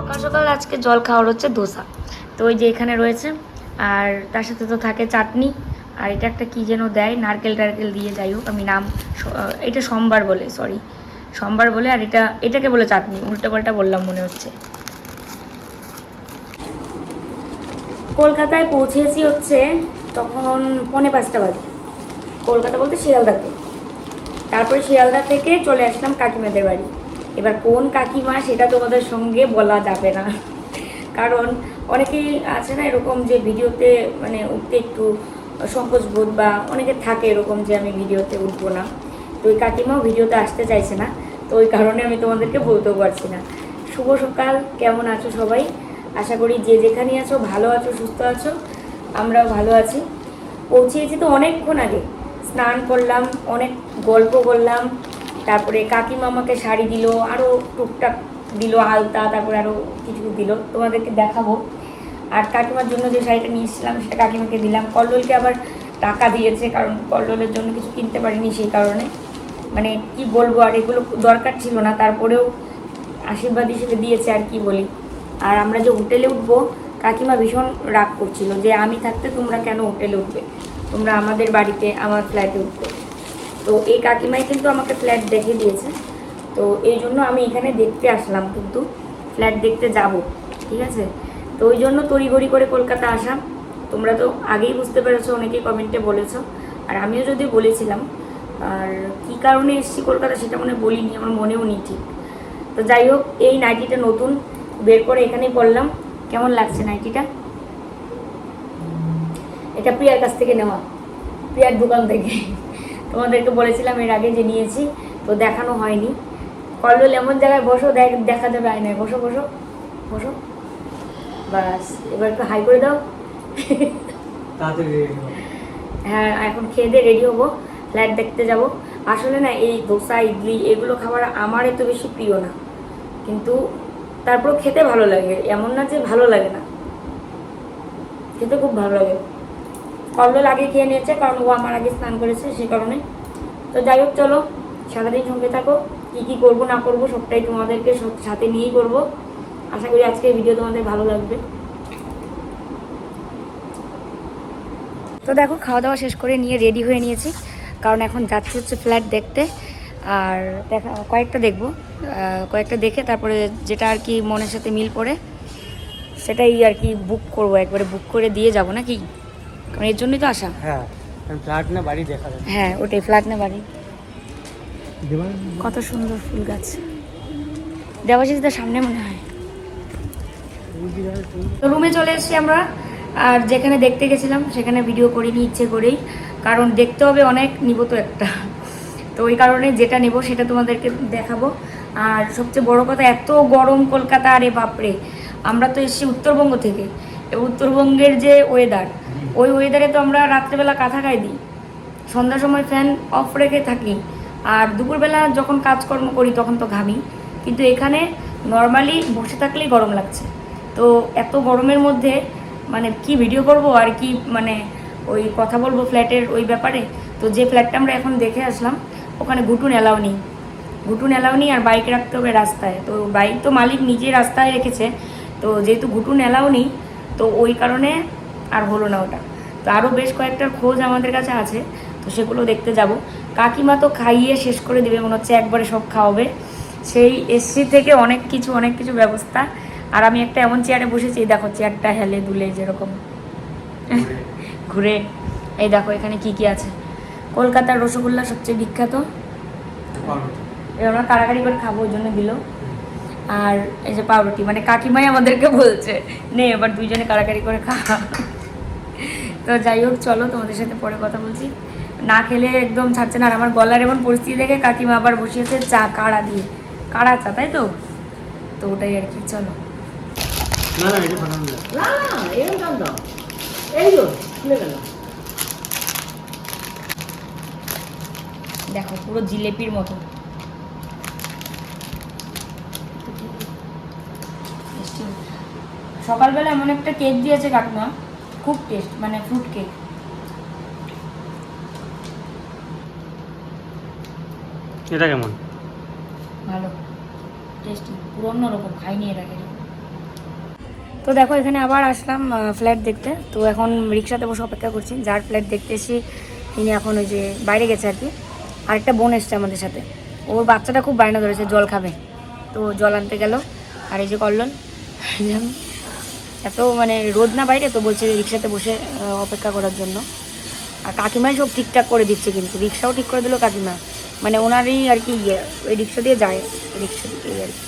সকাল সকাল আজকে জল খাওয়ার হচ্ছে ধোসা। তো ওই যে এখানে রয়েছে, আর তার সাথে তো থাকে চাটনি, আর এটা একটা কী যেন দেয়, নারকেল টারকেল দিয়ে, যাই হোক, আমি নাম এটা সোমবার বলে সরি সোমবার বলে, আর এটা, এটাকে বলে চাটনি উল্টো পাল্টা বললাম মনে হচ্ছে। কলকাতায় পৌঁছেছি হচ্ছে তখন পৌনে পাঁচটা বাজে। কলকাতা বলতে শিয়ালদাতে। তারপরে শিয়ালদা থেকে চলে আসলাম কাকিমাদের বাড়ি। এবার কোন কাকিমা সেটা তোমাদের সঙ্গে বলা যাবে না। কারণ অনেকেই আছে না এরকম যে ভিডিওতে মানে উঠতে একটু সংকোচ বোধ বা অনেকে থাকে এরকম যে আমি ভিডিওতে উঠবো না। তো ওই কাকিমাও ভিডিওতে আসতে চাইছে না। তো ওই কারণে আমি তোমাদেরকে বলতেও পারছি না। শুভ সকাল, কেমন আছো সবাই? আশা করি যে যেখানে আছো, ভালো আছো, সুস্থ আছো, আমরাও ভালো আছি। পৌঁছিয়েছি তো অনেকক্ষণ আগে। স্নান করলাম, অনেক গল্প করলাম তারপরে কাকিমা আমাকে শাড়ি দিল আরও টুকটাক দিল, আলতা, তারপরে আরও কিছু দিল। তোমাদেরকে দেখাবো। আর কাকিমার জন্য যে শাড়িটা নিয়ে এসেছিলাম, সেটা কাকিমাকে দিলাম। কল্লোলকে আবার টাকা দিয়েছে, কারণ কল্লোলের জন্য কিছু কিনতে পারিনি সেই কারণে। মানে কি বলব, আর এগুলো দরকার ছিল না। তারপরেও আশীর্বাদ হিসেবে দিয়েছে, আর কি বলি। আর আমরা যে হোটেলে উঠবো, কাকিমা ভীষণ রাগ করছিল যে, আমি থাকতে তোমরা কেন হোটেলে উঠবে? তোমরা আমাদের বাড়িতে, আমার ফ্ল্যাটে উঠবে। তো এই কাকিমাই কিন্তু আমাকে ফ্ল্যাট দেখে দিয়েছে। তো এই জন্য আমি এখানে দেখতে আসলাম কিন্তু ফ্ল্যাট দেখতে যাব, ঠিক আছে? তো ওই জন্য তড়িঘড়ি করে কলকাতা আসা। তোমরা তো আগেই বুঝতে পেরেছ, অনেকেই কমেন্টে বলেছ। আর আমিও যদি বলেছিলাম, আর কী কারণে এসেছি কলকাতা সেটা মনে বলিনি, আমার মনেও নেই ঠিক। তো যাই হোক, এই নাইটিটা নতুন, বের করে এখানেই পড়লাম কেমন লাগছে নাইটিটা? এটা প্রিয়ার কাছ থেকে নেওয়া, প্রিয়ার দোকান থেকে। তোমাদেরকে বলেছিলাম এর আগে যে নিয়েছি তো দেখানো হয়নি। কল্লোল এমন জায়গায় বসো দেখ- দেখা যাবে আয়নায়। বসো বসো বসো। বাস এবার একটু হাই করে দাও। হ্যাঁ এখন খেয়ে দিয়ে রেডি হব। ফ্ল্যাট দেখতে যাব। আসলে না এই দোসা ইডলি এগুলো খাবার আমার এত বেশি প্রিয় না। কিন্তু তারপর খেতে ভালো লাগে। এমন না যে ভালো লাগে না। খেতে খুব ভালো লাগে। কল্লোল আগে খেয়ে নিয়েছে, কারণ ও আমার আগে স্নান করেছে সেই কারণে। তো যাই হোক, চলো, সারাদিন সঙ্গে থাকো, কী কী করব, না করব, সবটাই তোমাদেরকে সাথে নিয়েই করব। আশা করি আজকের ভিডিও তোমাদের ভালো লাগবে। তো দেখো খাওয়া দাওয়া শেষ করে নিয়ে রেডি হয়ে নিয়েছি, কারণ এখন যাচ্ছি হচ্ছে ফ্ল্যাট দেখতে। আর দেখা, কয়েকটা দেখব কয়েকটা দেখে তারপরে যেটা আর কি মনের সাথে মিল পড়ে, সেটাই আর কি বুক করব, একবারে বুক করে দিয়ে যাব নাকি? কারণ এর জন্যই তো আসা। হ্যাঁ ফ্ল্যাট না বাড়ি দেখা হ্যাঁ ওটাই ফ্ল্যাট না বাড়ি। কত সুন্দর ফুল গাছ। দেবাশিস দা সামনে মনে হয়। তো রুমে চলে এসেছি আমরা। আর যেখানে দেখতে গেছিলাম সেখানে ভিডিও করিনি ইচ্ছে করেই। কারণ দেখতে হবে অনেক নিব তো একটা। তো ওই কারণে যেটা নেব সেটা তোমাদেরকে দেখাবো। আর সবচেয়ে বড় কথা এত গরম কলকাতা আরে বাপরে। আমরা তো এসেছি উত্তরবঙ্গ থেকে। উত্তরবঙ্গের যে ওয়েদার ওই ওয়েদারে তো আমরা রাত্রেবেলা কাঁথা গায়ে দিই। সন্ধ্যার সময় ফ্যান অফ রেখে থাকি। আর দুপুরবেলা যখন কাজকর্ম করি, তখন তো ঘামি। কিন্তু এখানে নর্মালি বসে থাকলেই গরম লাগছে। তো এত গরমের মধ্যে মানে কি ভিডিও করব আর কি মানে ওই কথা বলব ফ্ল্যাটের ওই ব্যাপারে? তো যে ফ্ল্যাটটা আমরা এখন দেখে আসলাম, ওখানে ঘুটুন এলাও নেই। ঘুটুন এলাও নেই আর বাইক রাখতে হবে রাস্তায়। তো বাইক তো মালিক নিজে রাস্তায় রেখেছে। তো যেহেতু ঘুটুন এলাও নেই, তো ওই কারণে আর হলো না ওটা। তো আরও বেশ কয়েকটার খোঁজ আমাদের কাছে আছে, তো সেগুলো দেখতে যাব। কাকিমা তো খাইয়ে শেষ করে দেবে, মনে হচ্ছে একবারে সব খাওয়াবে। সেই এসসি থেকে অনেক কিছু অনেক কিছু ব্যবস্থা। আর আমি একটা এমন চেয়ারে বসেছি, দেখো চেয়ারটা হেলে দুলে যেরকম। ঘুরে। এই দেখো এখানে কি কি আছে। কলকাতার রসগোল্লা সবচেয়ে বিখ্যাত। আমরা কারাকারি করে খাব, ওই জন্য দিল। আর এই যে পাউরুটি মানে কাকিমাই আমাদেরকে বলছে, নে, এবার দুইজনে কারাকারি করে খা। তো যাই হোক চলো তোমাদের সাথে পরে কথা বলছি। না খেলে একদম ছাড়ছে না। আর আমার গলার এমন পরিস্থিতি দেখে কাকিমা আবার বসিয়েছে চা কাড়া দিয়ে। কাড়া চা তাই তো? তো ওটাই আর কি চলো। না না এটা না না দাও। এই গেল। দেখো পুরো জিলেপির মতো। সকালবেলা এমন একটা কেক দিয়েছে কাকিমা। খুব টেস্ট মানে ফ্রুট কেক এটা কেমন? ভালো টেস্টি পুরো অন্যরকম খাইনি এর আগে। তো দেখো এখানে আবার আসলাম ফ্ল্যাট দেখতে। তো এখন রিক্সাতে বসে অপেক্ষা করছি যার ফ্ল্যাট দেখতে এসে তিনি এখন ওই যে বাইরে গেছে আর কি। আরেকটা বোন এসছে আমাদের সাথে। ওর বাচ্চাটা খুব বায়না ধরেছে জল খাবে। তো জল আনতে গেল। আর এই যে কল্লন এত মানে রোদ না বাইরে তো বলছে রিক্সাতে বসে অপেক্ষা করার জন্য। আর কাকিমাই সব ঠিকঠাক করে দিচ্ছে কিন্তু রিক্সাও ঠিক করে দিল কাকিমা। মানে ওনারই আর কি ইয়ে ওই রিক্সা দিয়ে যায় রিক্সা দিয়ে আর কি।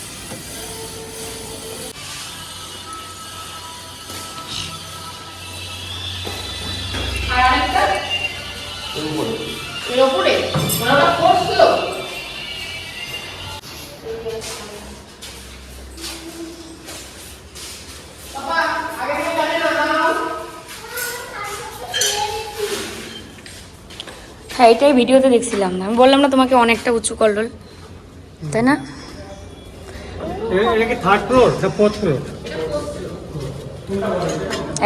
এর ওপরে? ওনারা করছিল এটাই ভিডিওতে দেখছিলাম না। আমি বললাম না তোমাকে অনেকটা উঁচু কল্লোল। তাই না?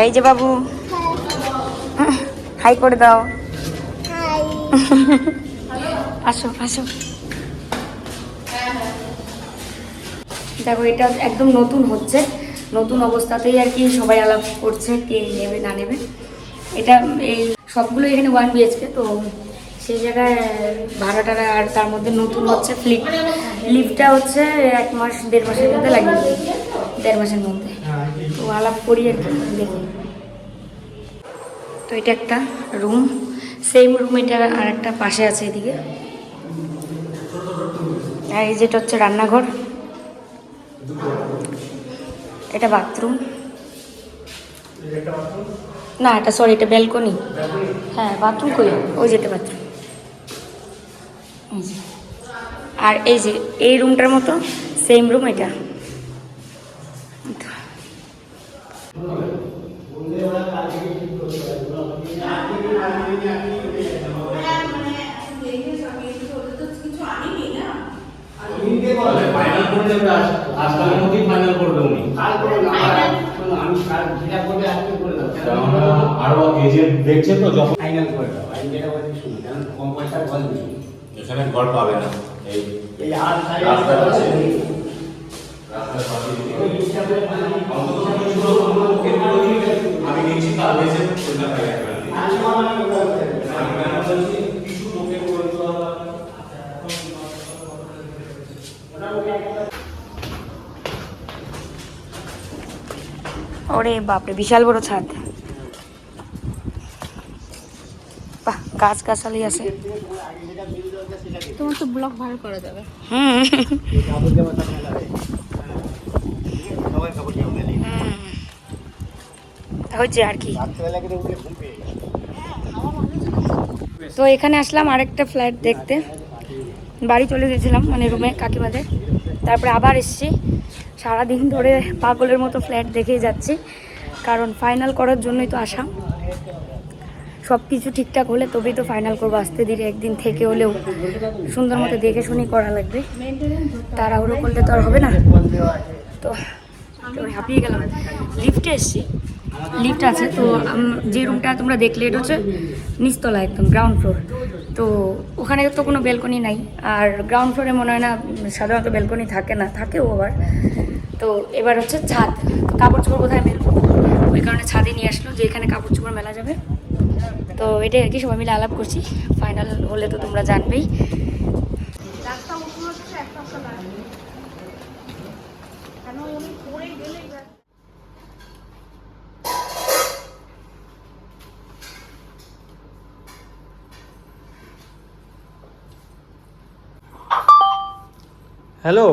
এই যে বাবু। হাই করে দাও। আসো আসো। দেখো এটা একদম নতুন হচ্ছে। নতুন অবস্থাতেই আর কি সবাই আলাপ করছে কে নেবে না নেবে। এটা এই সবগুলো এখানে ওয়ান বিএচকে তো সেই জায়গায় ভাড়া টাড়া আর তার মধ্যে নতুন হচ্ছে ফ্লিপ লিফটটা হচ্ছে এক মাস দেড় মাসের মধ্যে লাগিয়ে দেড় মাসের মধ্যে। তো আলাপ করি আর কি দেখি। তো এটা একটা রুম সেম রুম এটা আর একটা পাশে আছে এদিকে। আর এই যেটা হচ্ছে রান্নাঘর। এটা বাথরুম না এটা সরি এটা ব্যালকনি হ্যাঁ বাথরুম কই? ওই যেটা বাথরুম এই যে। আর এই যে এই রুমটার মতো সেম রুম এটা আরও এজেন্ট দেখছে তো যখন ফাইনাল করে দাও আমি যেটা বলছি শুনো কারণ কম পয়সা ঘর নেই এখানে ঘর পাবে না। এই রাস্তার পাশে। আমি নিচ্ছি তার বেশি দিতে হবে ওরে বাপরে বিশাল বড় ছাদ। বাহ গাছ গাছালি আছে। তোমার তো ব্লগ ভালো করা যাবে। হুম। হচ্ছে আর কি। তো এখানে আসলাম আরেকটা ফ্ল্যাট দেখতে। বাড়ি চলে গেছিলাম মানে রুমে কাকিমাদের। তারপরে আবার এসছি। সারাদিন ধরে পাগলের মতো ফ্ল্যাট দেখেই যাচ্ছি। কারণ ফাইনাল করার জন্যই তো আসা। সব কিছু ঠিকঠাক হলে তবেই তো ফাইনাল করব। আস্তে ধীরে একদিন থেকে হলেও সুন্দর মতো দেখে শুনি করা লাগবে। তাড়াহুড়ো করলে তো আর হবে না। তো তো হাঁপিয়ে গেলাম। লিফটে এসছি। লিফট আছে, তো যে রুমটা তোমরা দেখলে, এটা হচ্ছে নিচতলা একদম গ্রাউন্ড ফ্লোর তো ওখানে তো কোনো বেলকনি নাই। আর গ্রাউন্ড ফ্লোরে মনে হয় না, সাধারণত বেলকনি থাকে না, থাকেও আবার। তো এবার হচ্ছে ছাদ। কাপড় চোপড় কোথায় মেলবো? ওই কারণে ছাদে নিয়ে আসলো যে এখানে কাপড় চোপড় মেলা যাবে। তো এটাই আর কি সবাই মিলে আলাপ করছি। ফাইনাল হলে তো তোমরা জানবেই। রাস্তা উঠে হচ্ছে এক সপ্তাহ লাগবে কেন আমি পড়ে গেলে হ্যালো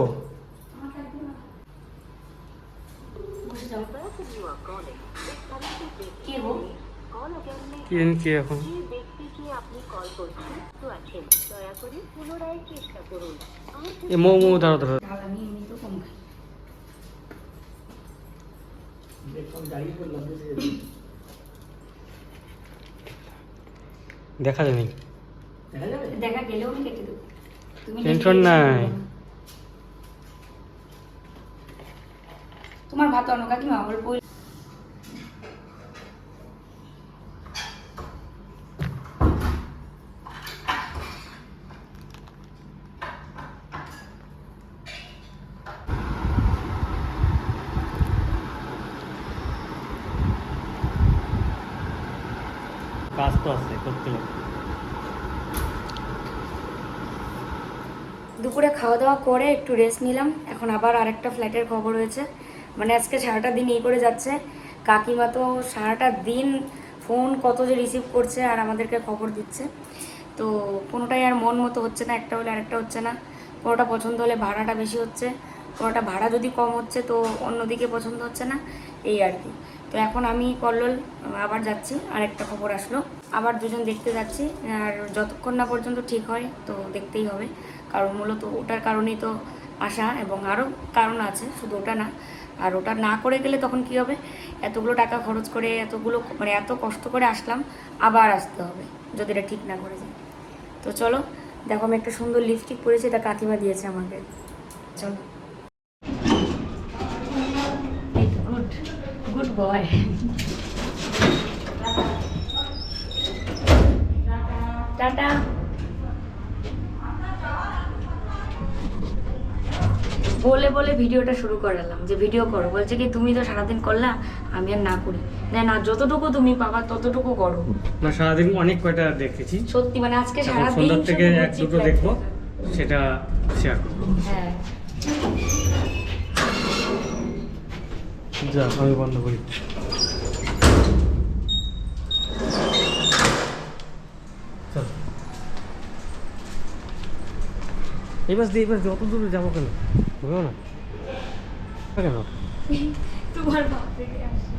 কি গো কি জানি কি এখন এ মৌ মৌ দাঁড়া দাঁড়া দেখা যায়নি। দেখা যাবে গেলেও কেটে দেবো। টেনশন নাই। তোমার ভাত অন্য কাকিমা অল্প আছে, করতে দুপুরে খাওয়া দাওয়া করে একটু রেস্ট নিলাম। এখন আবার আরেকটা ফ্ল্যাটের খবর হয়েছে মানে আজকে সারাটা দিন এই করে যাচ্ছে। কাকিমা তো সারাটা দিন ফোন কত যে রিসিভ করছে আর আমাদেরকে খবর দিচ্ছে। তো কোনোটাই আর মন মতো হচ্ছে না, একটা হলে আরেকটা হচ্ছে না। কোনোটা পছন্দ হলে ভাড়াটা বেশি হচ্ছে, কোনোটা ভাড়া যদি কম হচ্ছে তো অন্যদিকে পছন্দ হচ্ছে না, এই আর কি। তো এখন আমি কল্লোল, আবার যাচ্ছি আর একটা খবর আসলো। আবার দুজন দেখতে যাচ্ছি, আর যতক্ষণ না পর্যন্ত ঠিক হয়, তো দেখতেই হবে। কারণ মূলত ওটার কারণেই তো আসা এবং আরও কারণ আছে, শুধু ওটা না। আর ওটা না করে গেলে তখন কি হবে? এতগুলো টাকা খরচ করে, এতগুলো মানে এত কষ্ট করে আসলাম, আবার আসতে হবে, যদি এটা ঠিক না করে যায়। তো চলো, দেখো আমি একটা সুন্দর লিপস্টিক পরেছি, এটা কাকিমা দিয়েছে আমাকে। চলো গুড টাটা বলে বলে ভিডিওটা শুরু করালাম যে ভিডিও করো। বলছে কি তুমি তো সারাদিন করলা আমি আর না করি। না না যতটুকু তুমি পাবা ততটুকু করো। না সারাদিন অনেক কয়টা দেখেছি। সত্যি মানে আজকে সারাদিন সন্ধ্যার থেকে এক দুটো দেখব। সেটা শেয়ার করব। হ্যাঁ। যা, আমি বন্ধ করি। এই বাস দিয়ে, এই বাস দিয়ে, অত দূরে যাব কেন? বুঝলো না। কেন? তোমার বাপ থেকে আসে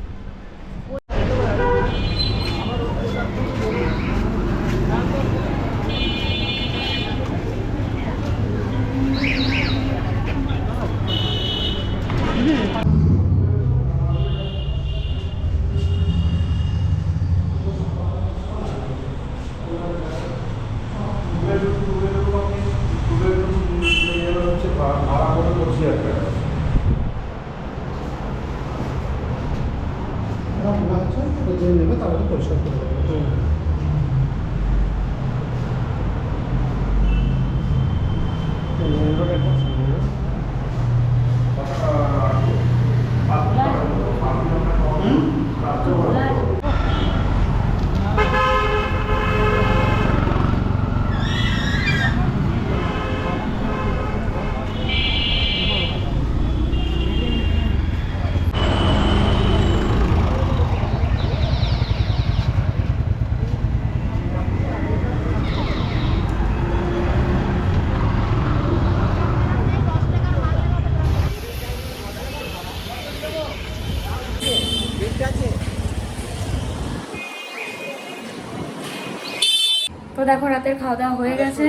তো দেখো রাতের খাওয়া দাওয়া হয়ে গেছে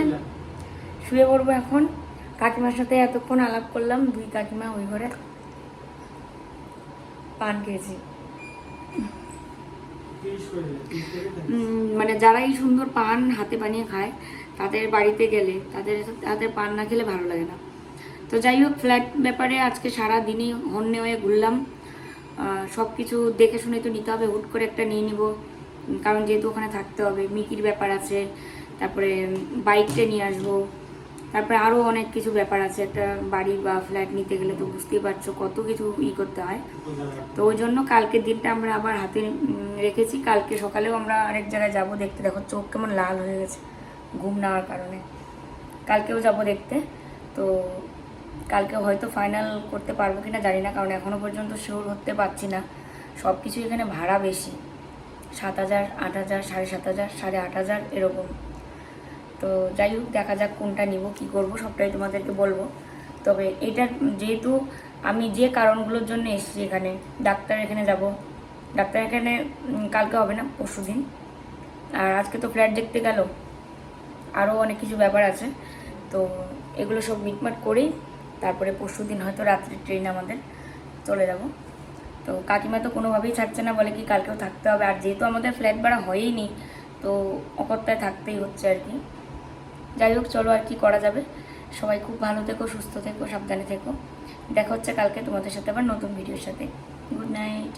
শুয়ে পড়ব এখন। কাকিমার সাথে এতক্ষণ আলাপ করলাম দুই কাকিমা ওই ঘরে পান খেয়েছি। মানে যারা এই সুন্দর পান হাতে বানিয়ে খায় তাদের বাড়িতে গেলে তাদের তাদের পান না খেলে ভালো লাগে না। তো যাই হোক ফ্ল্যাট ব্যাপারে আজকে সারা দিনই হন্যে হয়ে ঘুরলাম। সব কিছু দেখে শুনে তো নিতে হবে হুট করে একটা নিয়ে নিব। কারণ যেহেতু ওখানে থাকতে হবে, মিকির ব্যাপার আছে, তারপরে বাইকটা নিয়ে আসব, তারপরে আরও অনেক কিছু ব্যাপার আছে, একটা বাড়ি বা ফ্ল্যাট নিতে গেলে তো বুঝতেই পারছ কত কিছু ই করতে হয়। তো ওই জন্য কালকের দিনটা আমরা আবার হাতে রেখেছি, কালকে সকালেও আমরা আরেক জায়গায় যাব দেখতে, দেখো চোখ কেমন লাল হয়ে গেছে ঘুম নেওয়ার কারণে। কালকেও যাব দেখতে, তো কালকে হয়তো ফাইনাল করতে পারব কিনা জানি না, কারণ এখনও পর্যন্ত শিওর হতে পারছি না। সব কিছু এখানে ভাড়া বেশি। সাত হাজার, আট হাজার, সাড়ে সাত হাজার, সাড়ে আট হাজার, এরকম। তো যাই হোক, দেখা যাক কোনটা নিব, কি করব, সবটাই তোমাদেরকে বলব। তবে এটা যেহেতু আমি যে কারণগুলোর জন্য এসেছি এখানে, ডাক্তার এখানে যাব। ডাক্তার এখানে কালকে হবে না, পরশু দিন। আর আজকে তো ফ্ল্যাট দেখতে গেল। আরও অনেক কিছু ব্যাপার আছে। তো এগুলো সব মিটমাট করেই তারপরে পরশু দিন হয়তো রাত্রি ট্রেন আমাদের চলে যাব। তো কাকিমা তো কোনোভাবেই ছাড়ছে না, বলে কি কালকেও থাকতে হবে। আর যেহেতু আমাদের ফ্ল্যাট ভাড়া হয়েই নি তো অকর্তায় থাকতেই হচ্ছে আর কি। যাই হোক, চলো আর কি করা যাবে। সবাই খুব ভালো থেকো, সুস্থ থেকো, সাবধানে থেকো। দেখা হচ্ছে কালকে তোমাদের সাথে আবার নতুন ভিডিওর সাথে। Good night